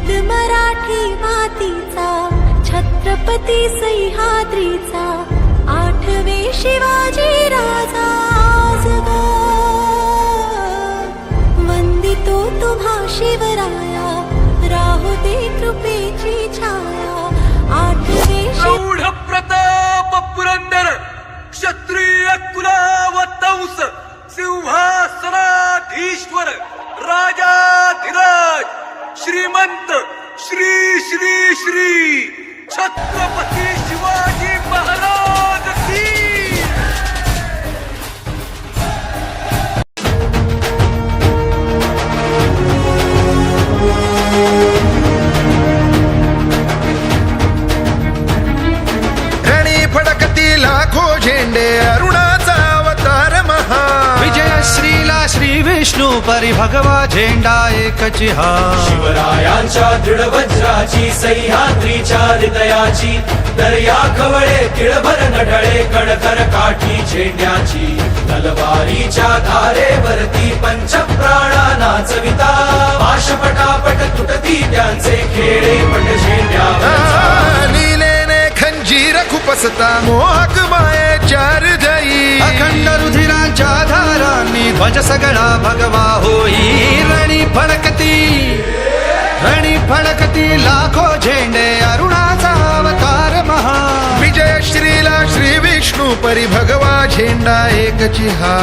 अमृत मराठी मातीचा छत्रपती सह्याद्रीचा आठवे शिवाजी राजा वंदितो तुम्हा शिवराया परी भगवा झेंडा एकची हा शिवरायांच्या दृढ वज्राची सह्याद्रीच्या हृदयाची दर्या खवळे तिळभर नढळे कणकर काठी झेंड्याची. तलवारीच्या धारेवरती पंच प्राणा चविता पाशपटापट तुटती त्यांचे खेळे पट लीलेने खंजीर खुपसता मोहक माये चार जई. अखंड रुधिरांच्या धारांनी ध्वज सगळा भगवा होई. रणी फडकती रणी फडकती लाखो झेंडे अरुणाचा अवतार महा. विजय श्रीला श्री विष्णू परी भगवा झेंडा एकची हा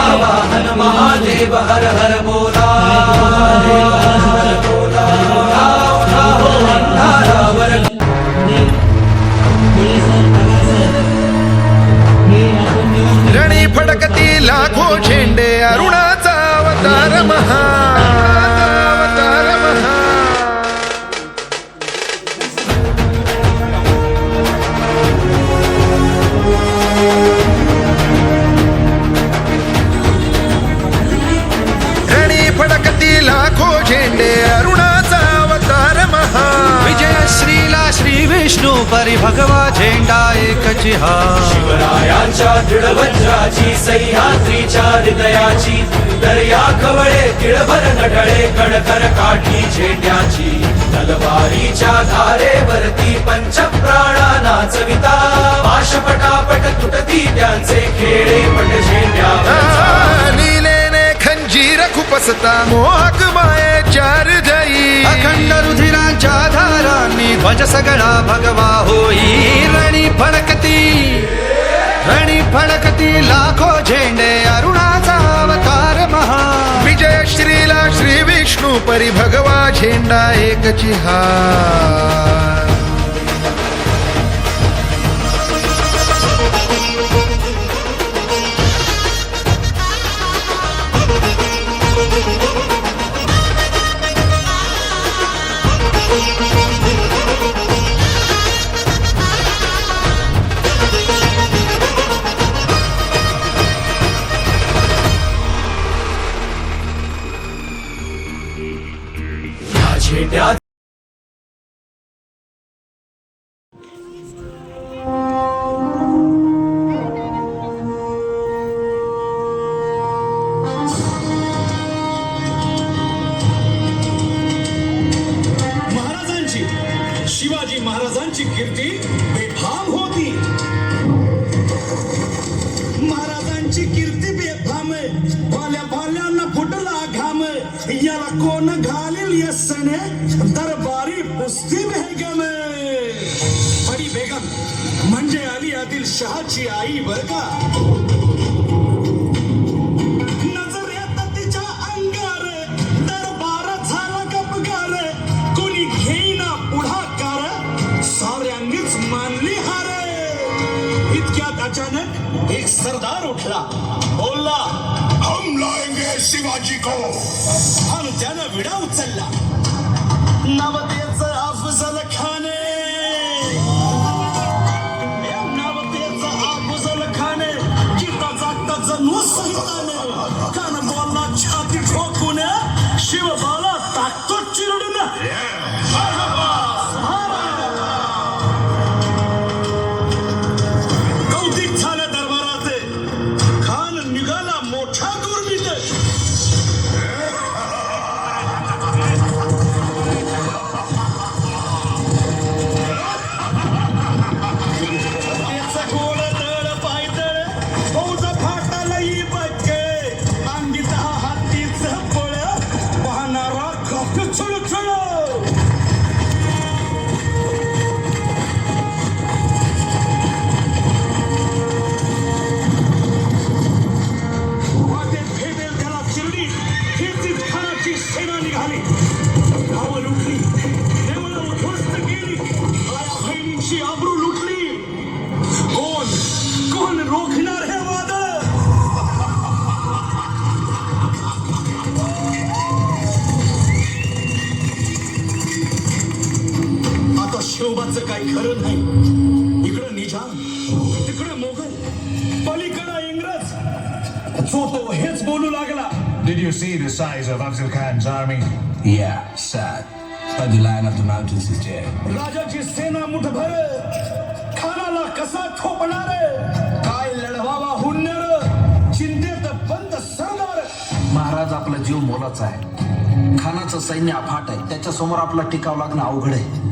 आवाहन महादेव हर हर बोला विष्णू परी भगवा झेंडा एकची हा शिवरायांच्या दृढ वज्राची सह्याद्रीच्या हृदयाची दर्या खवळे तिळभर नढळे कणकर काठी झेंड्याची. तलवारीच्या धारेवरती पंच प्राणा चविता पाशपटापट तुटती त्यांचे खेळे पट झेंड्यावर लीलेने खंजीर खुपसता मोहक माये चार जई अखंड रुधिरांच्या ध्वज सगळा भगवा होई. रणी फडकती रणी फडकती लाखो झेंडे अरुणाचा अवतार महा विजय श्रीला श्री विष्णू परी भगवा झेंडा एकची हा महाराजांची शिवाजी महाराजांची कीर्ती घालील यस्सने दरबारी पुस्ती बेगम बडी बेगम म्हणजे अली आदिल शहाची आई बर का शिवबाचं काही खरं नाही. इकडं निजाम तिकडं मोगल पलीकडं इंग्रज. जो तो हेच बोलू लागला. Did you see the size of Afzal Khan's army? Yeah, sad. But the lion of the mountains is dead. राजाची सेना मुठभर खानाला कसा ठोपणार? काय लढवावा हुन्नर? चिंतेत बंद सरदार. महाराज आपला जीव मोलाचा आहे. खानाचं सैन्य अफाट आहे. त्याच्यासमोर आपला टिकाव लागणं अवघड आहे.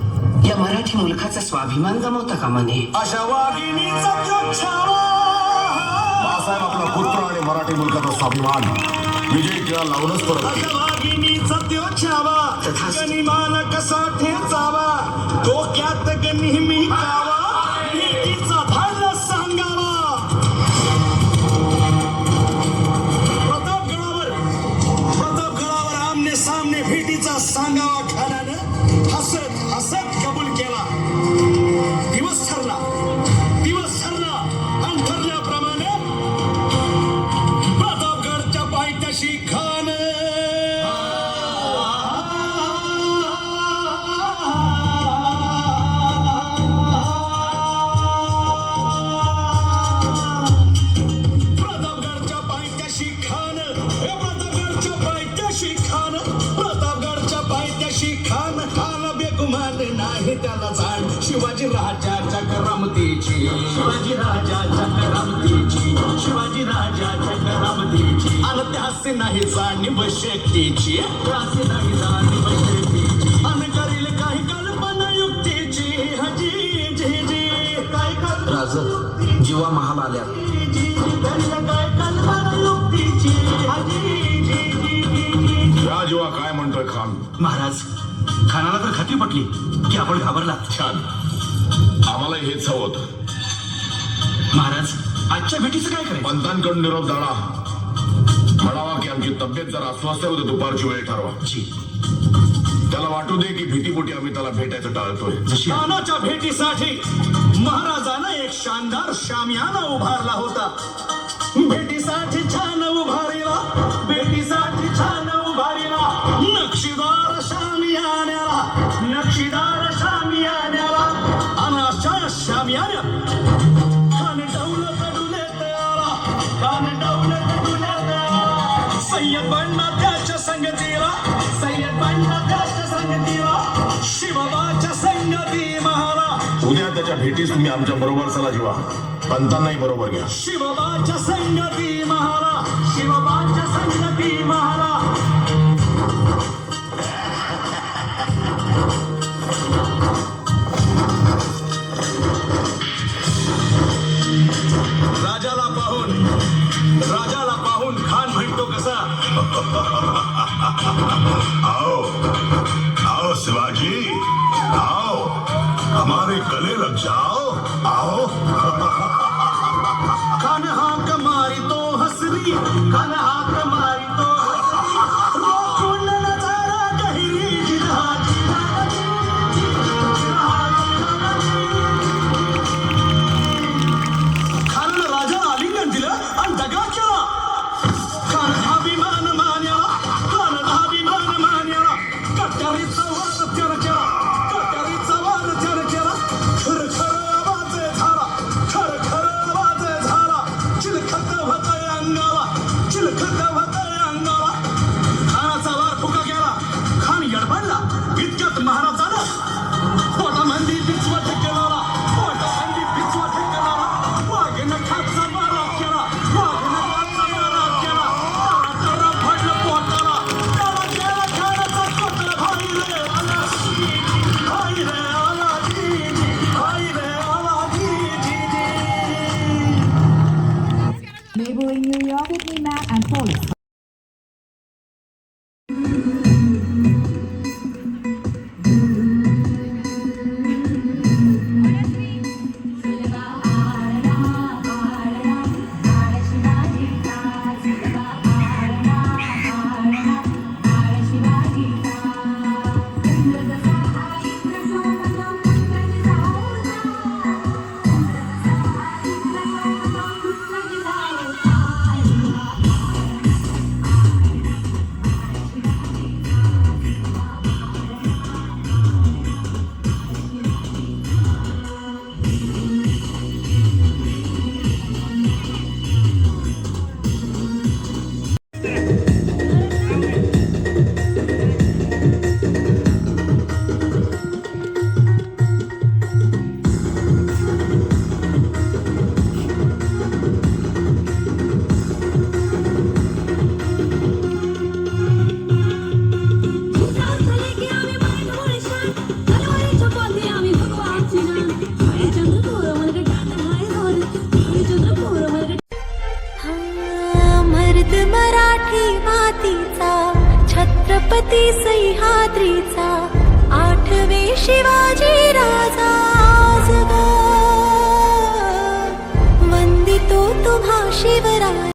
या मराठी मुलखाचा स्वाभिमान गमावता कामा नये. अशा वाघिणीचा बाळासाहेब आपला पुत्र आणि मराठी मुलकाचा स्वाभिमान विजय टिळा लावूनच परत अशा वाघिणीचा त्यो छावा तथास्तु. गनिमान कसा ठेचावा? डोक्यात ग नेहमी कावा. करामतीची शिवाजी राजाच्या करामतीची शिवाजी राजाच्या करामतीची आणि त्यासे नाही जाणीव शेतीची त्यासे नाही जाणीव शेतीची आणि करील काही कल्पना युक्तीची. हजी जी जी काय राज जीवा महाल आल्या. काय कल्पना युक्तीची. हजी जी जेव्हा काय म्हणतोय खान? महाराज खानाला तर खात्री पटली की आपण घाबरलात. छान. आम्हाला हेच हवं होतं. महाराज आजच्या भेटीचं काय करायचं? पंतांकडून निरोप जाणा म्हणावा की आमची तब्येत जर अस्वस्थ आहे उद्या दुपारची वेळ ठरवा. जी. त्याला वाटू दे की भीतीपोटी आम्ही त्याला भेटायचं टाळतोय. जशी खानाच्या भेटीसाठी महाराजानं एक शानदार शामियाना उभारला होता. भेटीसाठी छान उभारीला भेटीसाठी छान शिवबाच्या संगती महाला उद्या त्याच्या भेटीस तुम्ही आमच्या बरोबर चला जेव्हा पंतांनाही बरोबर घ्या. शिवबाच्या संगती महाला शिवबाच्या संगती महाला 靠 भारती सह्याद्रीचा आठवे शिवाजी राजा वंदितो तुम्हा शिवरा